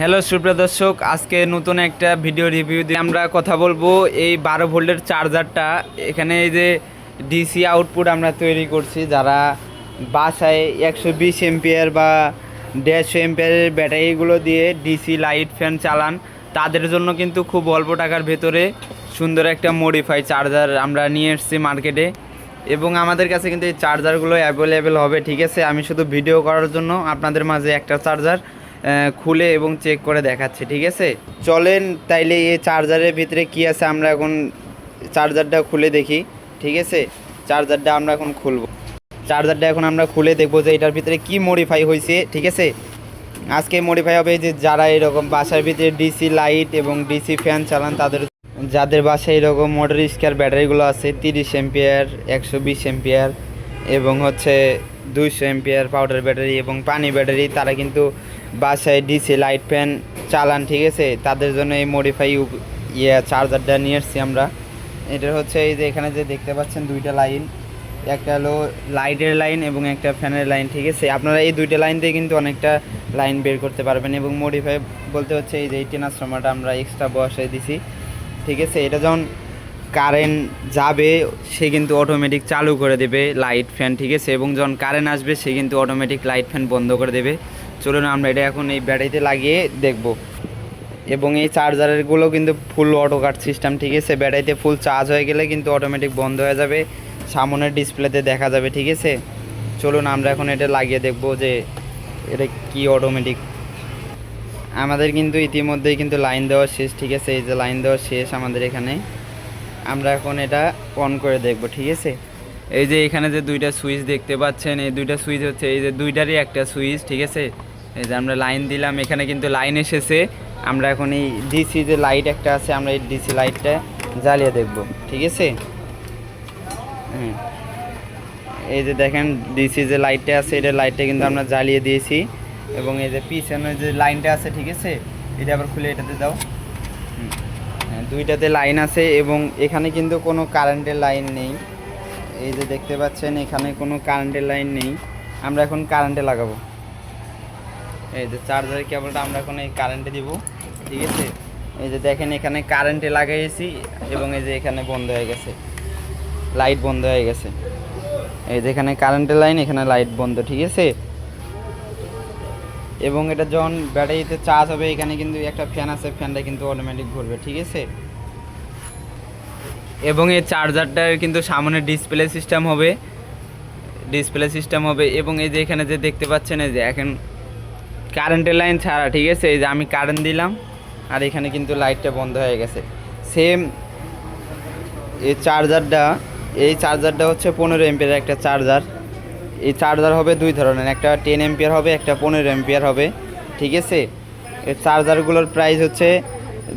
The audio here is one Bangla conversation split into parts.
হ্যালো সুপ্রিয় দর্শক, আজকে নতুন একটা ভিডিও রিভিউ দিয়ে আমরা কথা বলব এই বারো ভোল্টের চার্জারটা এখানে এই যে ডিসি আউটপুট আমরা তৈরি করছি, যারা বাসায় একশো বিশ এমপিয়ার বা দেড়শো এমপিয়ারের ব্যাটারিগুলো দিয়ে ডিসি লাইট ফ্যান চালান, তাদের জন্য কিন্তু খুব অল্প টাকার ভেতরে সুন্দর একটা মডিফাই চার্জার আমরা নিয়ে এসেছি মার্কেটে এবং আমাদের কাছে কিন্তু এই চার্জারগুলো অ্যাভেলেবেল হবে, ঠিক আছে? আমি শুধু ভিডিও করার জন্য আপনাদের মাঝে একটা চার্জার খুলে এবং চেক করে দেখাচ্ছি, ঠিক আছে? চলেন তাইলে এই চার্জারের ভিতরে কি আছে আমরা এখন চার্জারটা খুলে দেখি, ঠিক আছে? চার্জারটা আমরা এখন খুলবো। চার্জারটা এখন আমরা খুলে দেখব যে এটার ভিতরে কি মডিফাই হয়েছে ঠিক আছে? আজকে মডিফাই হবে যে যারা এরকম বাসার ভিতরে ডিসি লাইট এবং ডিসি ফ্যান চালান, তাদের যাদের বাসায় এরকম মোটর স্কার ব্যাটারিগুলো আছে, তিরিশ এমপিয়ার একশো বিশ এমপিয়ার এবং হচ্ছে দুইশো এমপিয়ার পাউডার ব্যাটারি এবং পানি ব্যাটারি তারা কিন্তু বাসায় ডিসি, লাইট ফ্যান চালান, ঠিক আছে? তাদের জন্য এই মডিফাই ইয়ে চার্জারটা নিয়ে এসছি আমরা। এটা হচ্ছে এই যে এখানে যে দেখতে পাচ্ছেন দুইটা লাইন। একটা হলো লাইটের লাইন এবং একটা ফ্যানের লাইন, ঠিক আছে? আপনারা এই দুইটা লাইন দিয়ে কিন্তু অনেকটা লাইন বের করতে পারবেন এবং মডিফাই বলতে হচ্ছে এই যে এই ট্রান্সফর্মারটা আমরা এক্সট্রা বসাই দিছি, ঠিক আছে? এটা যখন কারেন্ট যাবে, সে কিন্তু অটোমেটিক চালু করে দেবে লাইট ফ্যান, ঠিক আছে? এবং যখন কারেন্ট আসবে, সে কিন্তু অটোমেটিক লাইট ফ্যান বন্ধ করে দেবে। চলুন আমরা এটা এখন এই ব্যাটারিতে লাগিয়ে দেখব। এবং এই চার্জারগুলো কিন্তু ফুল অটো কাট সিস্টেম ঠিক আছে? ব্যাটারিতে ফুল চার্জ হয়ে গেলে কিন্তু অটোমেটিক বন্ধ হয়ে যাবে। সামনের ডিসপ্লেতে দেখা যাবে, ঠিক আছে? চলুন আমরা এখন এটা লাগিয়ে দেখব যে এটা কি অটোমেটিক আমাদের কিন্তু ইতিমধ্যেই কিন্তু লাইন দেওয়া শেষ, ঠিক আছে? এই যে লাইন দেওয়া শেষ আমাদের এখানে। আমরা এখন এটা অন করে দেখব, ঠিক আছে? এই যে এখানে যে দুইটা সুইচ দেখতে পাচ্ছেন, এই দুইটা সুইচ হচ্ছে, এই যে দুইটারই একটা সুইচ ঠিক আছে? এই যে আমরা লাইন দিলাম এখানে কিন্তু লাইন এসেছে। আমরা এখন এই ডিসি যে লাইট একটা আছে আমরা এই ডিসি লাইটটা জ্বালিয়ে দেখব ঠিক আছে? হুম। এই যে দেখেন ডিসি যে লাইটটা আছে এটা লাইটটা কিন্তু আমরা জ্বালিয়ে দিয়েছি। এবং এই যে পিছনে যে লাইনটা আছে ঠিক আছে? এটা আবার খুলে এটাতে দাও। হ্যাঁ, দুইটাতে লাইন আছে এবং এখানে কিন্তু কোনো কারেন্টের লাইন নেই। এই যে দেখতে পাচ্ছেন এখানে কোনো কারেন্টের লাইন নেই। আমরা এখন কারেন্টে লাগাবো। এই যে চার্জারের কেবলটা আমরা এখন এই কারেন্টে দিব, ঠিক আছে? এই যে দেখেন এখানে কারেন্টে লাগাইছি এবং এই যে এখানে বন্ধ হয়ে গেছে লাইট বন্ধ হয়ে গেছে। এই যে এখানে কারেন্টের লাইন এখানে লাইট বন্ধ, ঠিক আছে? এবং এটা যখন ব্যাটারিতে চার্জ হবে, এখানে কিন্তু একটা ফ্যান আছে ফ্যানটা কিন্তু অটোমেটিক ঘুরবে, ঠিক আছে? এবং এই চার্জারটার কিন্তু সামনে ডিসপ্লে সিস্টেম হবে ডিসপ্লে সিস্টেম হবে, এবং এই যে এখানে যে দেখতে পাচ্ছেন, এই যে এখন কারেন্টের লাইন ছাড়া, ঠিক আছে? এই যে আমি কারেন্ট দিলাম, আর এখানে কিন্তু লাইটটা বন্ধ হয়ে গেছে। সেম এই চার্জারটা এই চার্জারটা হচ্ছে পনেরো এমপিয়ার একটা চার্জার এই চার্জার হবে দুই ধরনের, একটা টেন এমপিয়ার হবে, একটা পনেরো এমপিয়ার হবে, ঠিক আছে? এই চার্জারগুলোর প্রাইস হচ্ছে,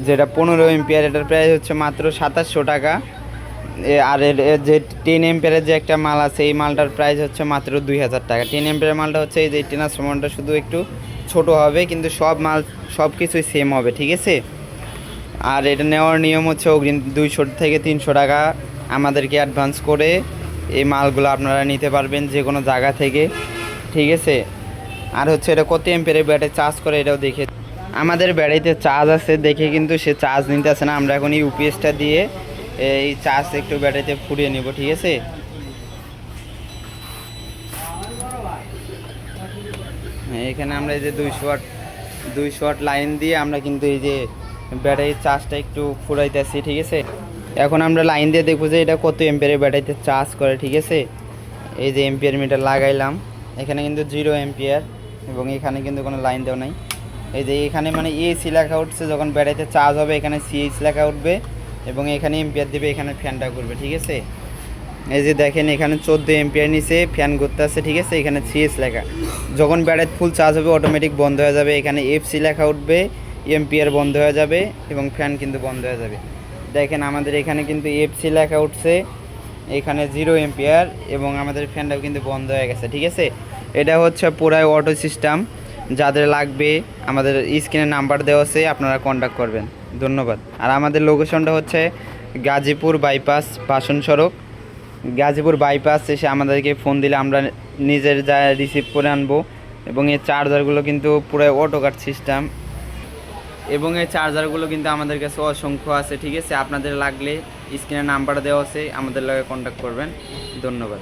যেটা পনেরো এমপিয়ার এটার প্রাইস হচ্ছে মাত্র সাতাশশো টাকা। আর এর যে টেন এমপিয়ারের যে একটা মাল আছে, এই মালটার প্রাইস হচ্ছে মাত্র দুই হাজার টাকা। টেন এমপিয়ারের মালটা হচ্ছে এই যে ট্রান্সফর্মারটা শুধু একটু ছোট হবে, কিন্তু সব মাল, সব কিছুই সেম হবে, ঠিক আছে? আর এটা নেওয়ার নিয়ম হচ্ছে অগ্রিম দুইশো থেকে তিনশো টাকা আমাদেরকে অ্যাডভান্স করে এই মালগুলো আপনারা নিতে পারবেন যে কোনো জায়গা থেকে, ঠিক আছে? আর হচ্ছে এটা কত এম্পের ব্যাটারি চার্জ করে এটাও দেখে আমাদের ব্যাটারিতে চার্জ আছে দেখে কিন্তু সে চার্জ নিতে আসে না। আমরা এখন ইউপিএসটা দিয়ে এই চার্জ একটু ব্যাটারিতে ফুরিয়ে নেব, ঠিক আছে? হ্যাঁ, এখানে আমরা এই যে দুইশো ওয়াট দুইশো ওয়াট লাইন দিয়ে আমরা কিন্তু এই যে ব্যাটারির চার্জটা একটু ফুরাইতেছি ঠিক আছে? এখন আমরা লাইন দিয়ে দেখব যে এটা কত এম্পিয়ারের ব্যাটারিতে চার্জ করে ঠিক আছে? এই যে এম্পিয়ার মিটার লাগাইলাম এখানে কিন্তু জিরো এম্পিয়ার এবং এখানে কিন্তু কোনো লাইন দেওয়া নাই। এই যে এখানে মানে এসি লেখা উঠছে যখন ব্যাটারিতে চার্জ হবে এখানে সিএইচ লেখা উঠবে এবং এখানে এম্পিয়ার দেবে এখানে ফ্যানটা করবে ঠিক আছে? এই যে দেখেন, এখানে চোদ্দ এম্পিয়ার নিচে ফ্যান করতে আছে, ঠিক আছে? এখানে সিএস লেখা। যখন ব্যাটারি ফুল চার্জ হবে অটোমেটিক বন্ধ হয়ে যাবে। এখানে এফসি লেখা উঠবে এম্পিয়ার বন্ধ হয়ে যাবে এবং ফ্যান কিন্তু বন্ধ হয়ে যাবে। দেখেন, আমাদের এখানে কিন্তু এফসি লেখা উঠছে। এখানে জিরো এম্পিয়ার এবং আমাদের ফ্যানটাও কিন্তু বন্ধ হয়ে গেছে, ঠিক আছে? এটা হচ্ছে পুরাই অটো সিস্টেম যাদের লাগবে, আমাদের স্ক্রিনে নাম্বার দেওয়া আছে, আপনারা কন্ট্যাক্ট করবেন। ধন্যবাদ। আর আমাদের লোকেশনটা হচ্ছে গাজীপুর বাইপাস বাসন সড়ক। গাজীপুর বাইপাস এসে আমাদেরকে ফোন দিলে আমরা নিজের যা রিসিভ করে আনব। এবং এই চার্জারগুলো কিন্তু পুরো অটো কাট সিস্টেম এবং এই চার্জারগুলো কিন্তু আমাদের কাছে অসংখ্য আছে, ঠিক আছে? আপনাদের লাগলে স্ক্রিনে নাম্বার দেওয়া আছে, আমাদের লগে কন্ট্যাক্ট করবেন। ধন্যবাদ।